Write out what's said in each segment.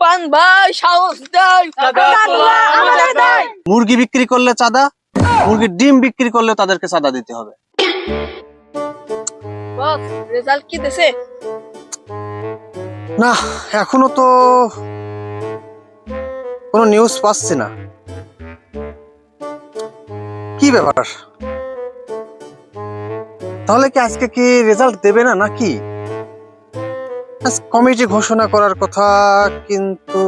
পান ভাই সাহস দেয়। মুরগি বিক্রি করলে চাঁদা মুরগির ডিম বিক্রি করলে তাদেরকে চাঁদা দিতে হবে। রেজাল্ট কি দেছে? না এখনও তো কোনো নিউজ পাচ্ছি না। কি ব্যাপার? তাহলে কি আজকে কি রেজাল্ট দেবে না নাকি? কমিটি ঘোষণা করার কথা কিন্তু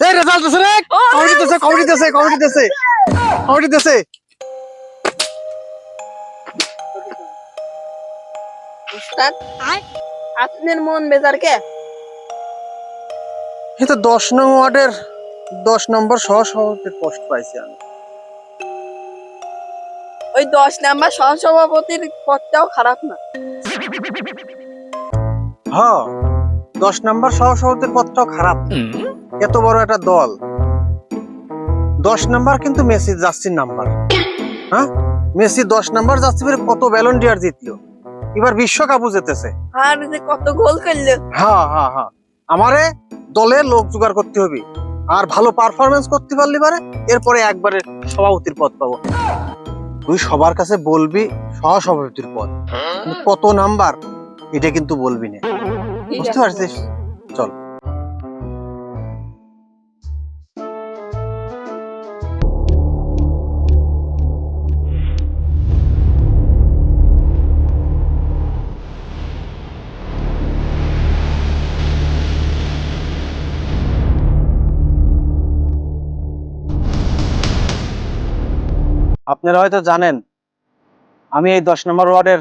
এই রেজাল্ট দিছে রে! কমিটি দিছে কমিটি দিছে কমিটি দিছে কমিটি দিছে। উস্তাদ আপনার মন বেজার কে? দশ নং ওয়ার্ডের দশ নম্বর সহ সভাপতির পোস্ট পাইছি আমি। ওই দশ নাম্বার সহসভাপতির পদটাও খারাপ না। হ্যাঁ দশ নম্বর সহসভাপতির পদটাও খারাপ এত বড় একটা দল। দশ নাম্বার কিন্তু মেসি জার্সির নাম্বার। হ্যাঁ? মেসি দশ নাম্বার জার্সি কত ব্যালন ডিয়ার জিতলো। এবার বিশ্বকাপও জিতেছে। আর যে কত গোল করলে। হ্যাঁ হ্যাঁ হ্যাঁ আমারে দলে লোক জোগাড় করতে হবে। আর ভালো পারফরমেন্স করতে পারলে পারে এরপরে একবারে সভাপতির পদ পাবো। তুই সবার কাছে বলবি সহসভাপতির পদ। কত নাম্বার এটা কিন্তু বলবি না। বুঝতে পারছিস? আপনারা হয়তো জানেন, আমি এই দশ নম্বর ওয়ার্ডের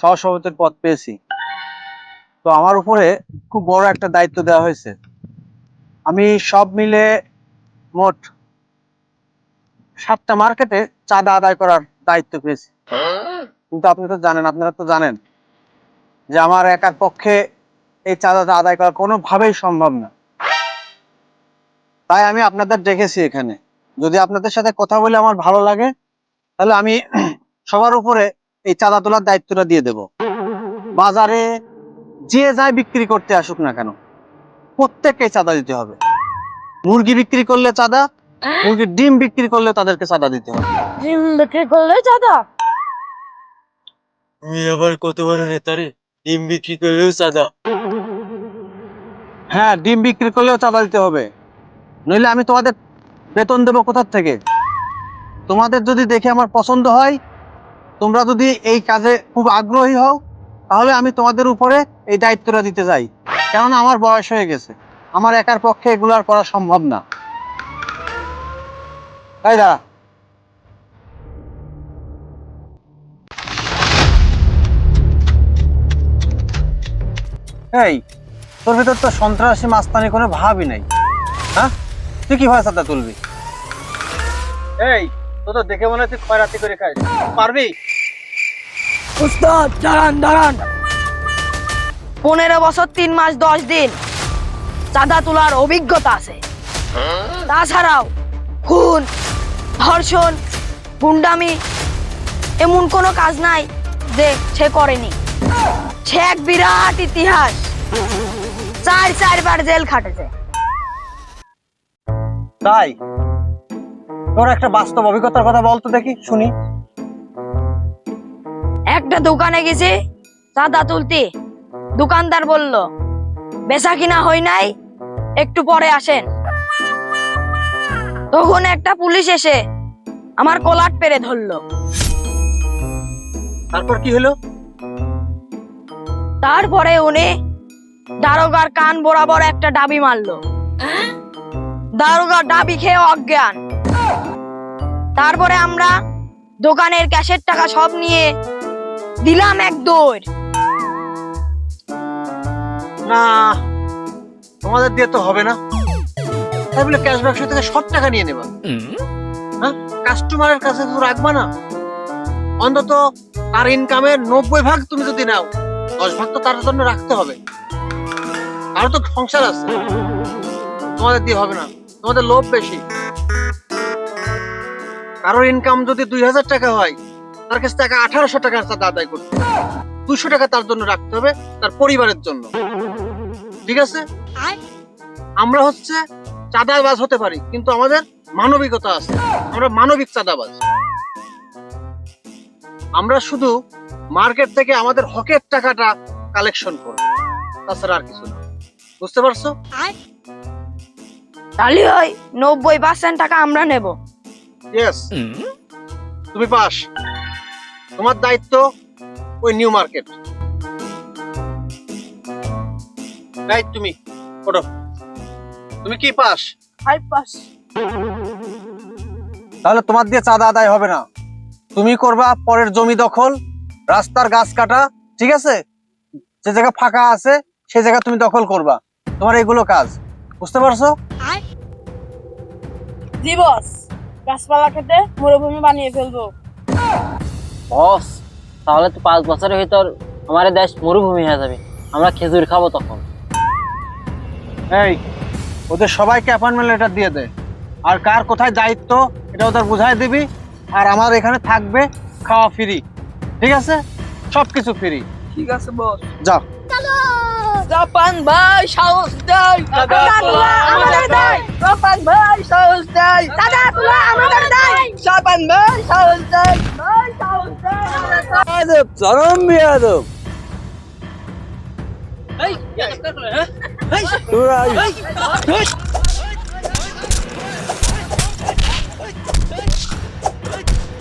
সহসভাপতির পদ পেয়েছি। তো আমার উপরে খুব বড় একটা দায়িত্ব দেওয়া হয়েছে। আমি সব মিলে মোট সাতটা মার্কেটে চাঁদা আদায় করার দায়িত্ব পেয়েছি। কিন্তু আপনি তো জানেন, আপনারা তো জানেন যে আমার একার পক্ষে এই চাঁদাটা আদায় করা কোনোভাবেই সম্ভব না। তাই আমি আপনাদের ডেকেছি এখানে। যদি আপনাদের সাথে কথা বলে আমার ভালো লাগে তাহলে আমি সবার উপরে এই চাঁদা তোলার দায়িত্বটা দিয়ে দেব। বাজারে যে যায় বিক্রি করতে আসুক না কেন প্রত্যেককে চাঁদা দিতে হবে। মুরগি বিক্রি করলে চাঁদা মুরগির ডিম বিক্রি করলে তাদেরকে চাঁদা দিতে হবে। ডিম বিক্রি করলে চাঁদা? তুমি আবার কত বড় নেতারে ডিম বিক্রি করলেও চাঁদা? হ্যাঁ ডিম বিক্রি করলেও চাঁদা দিতে হবে। নইলে আমি তোমাদের বেতন দেবো কোথার থেকে? তোমাদের যদি দেখে আমার পছন্দ হয়, তোমরা যদি এই কাজে খুব আগ্রহী হও, তাহলে আমি তোমাদের উপরে এই দায়িত্বটা দিতে চাই কেননা আমার বয়স হয়ে গেছে। আমার একার পক্ষে এগুলো আর করা সম্ভব না। তাই দাঁড়া। এই, তোর ভিতর তো সন্ত্রাসী মাস্তানি কোনো ভাবই নাই। হ্যাঁ? তুই কীভাবে চাঁদা তুলবি? এই তো তো দেখে মনে খয়রাতি করে পারবি? উস্তাদ দাঁড়ান দাঁড়ান। পনেরো বছর তিন মাস দশ দিন চাঁদা তোলার অভিজ্ঞতা আছে। তাছাড়াও খুন ধর্ষণ গুন্ডামি এমন কোনো কাজ নাই যে সে করেনি। সে এক বিরাট ইতিহাস। চার চারবার জেল খাটেছে। তাই? তোর একটা বাস্তব অভিজ্ঞতার কথা বলতো দেখি শুনি। একটা দোকানে গেছি চাঁদা তুলতে। দোকানদার বলল বেচা কিনা হই নাই একটু পরে আসেন। তখন একটা পুলিশ এসে আমার কলাট পেরে ধরলো। তারপর কি হলো? তারপরে উনি দারোগার কান বরাবর একটা ডাবি মারলো। দারোগা ডাবি খেয়ে অজ্ঞান। তারপরে আমরা দোকানের ক্যাশের টাকা সব নিয়ে দিলাম এক দৌড়। না তোমাদের দিয়ে তো হবে না। তাই বলে ক্যাশ ব্যবসা থেকে সব টাকা নিয়ে নেবা। হ্যাঁ কাস্টমারের কাছে তো রাখবা না। অন্তত তার ইনকামের নব্বই ভাগ তুমি যদি নাও দশ ভাগ তো তার জন্য রাখতে হবে। আরও তো সংসার আছে। তোমাদের দিয়ে হবে না। তোমাদের লোভ বেশি। কারোর ইনকাম যদি দুই হাজার টাকা হয়, তার কাছ থেকে আঠারোশো টাকার চাঁদা আদায় করতে দুশো টাকা তার জন্য রাখতে হবে তার পরিবারের জন্য। ঠিক আছে? আমরা হচ্ছে চাঁদাবাজ হতে পারি, কিন্তু আমাদের মানবিকতা আছে। আমরা মানবিক চাঁদাবাজ। আমরা শুধু মার্কেট থেকে আমাদের হকের টাকাটা কালেকশন করব। তাছাড়া আর কিছু না। বুঝতে পারছ? তাহলে ওই নব্বই পার্সেন্ট টাকা আমরা নেব। ইয়েস তুমি পাস। তোমার দায়িত্ব ওই নিউ মার্কেট। এই তুমি ওঠো। তুমি কি পাস? Five pass. তাহলে তোমার দিয়ে চাঁদা আদায় হবে না। তুমি করবা পরের জমি দখল রাস্তার গাছ কাটা ঠিক আছে? যে জায়গা ফাঁকা আছে সেই জায়গা তুমি দখল করবা। তোমার এগুলো কাজ। বুঝতে পারছ? জি বস গাছপালা কেটে মরুভূমি বানিয়ে ফেলব। বস তাহলে তো পাঁচ বছরের ভিতর আমাদের দেশ মরুভূমি হয়ে যাবে। আমরা খেজুর খাব তখন। এই ওদের সবাইকে অ্যাপয়েন্টমেন্ট লেটার দিয়ে দে। আর কার কোথায় দায়িত্ব এটা ওদের বুঝাই দিবি। আর আমার এখানে থাকবে খাওয়া ফ্রি ঠিক আছে? সব কিছু ফ্রি ঠিক আছে বস। যা। জাপান ভাই সাহস দেয় আমাদের দেয় জাপান ভাই সাহস দেয় দাদা তুলা আমাদের দেয় জাপান ভাই সাহস দেয় ভাই সাহস দেয় চরম বিয়াদব এই তোরা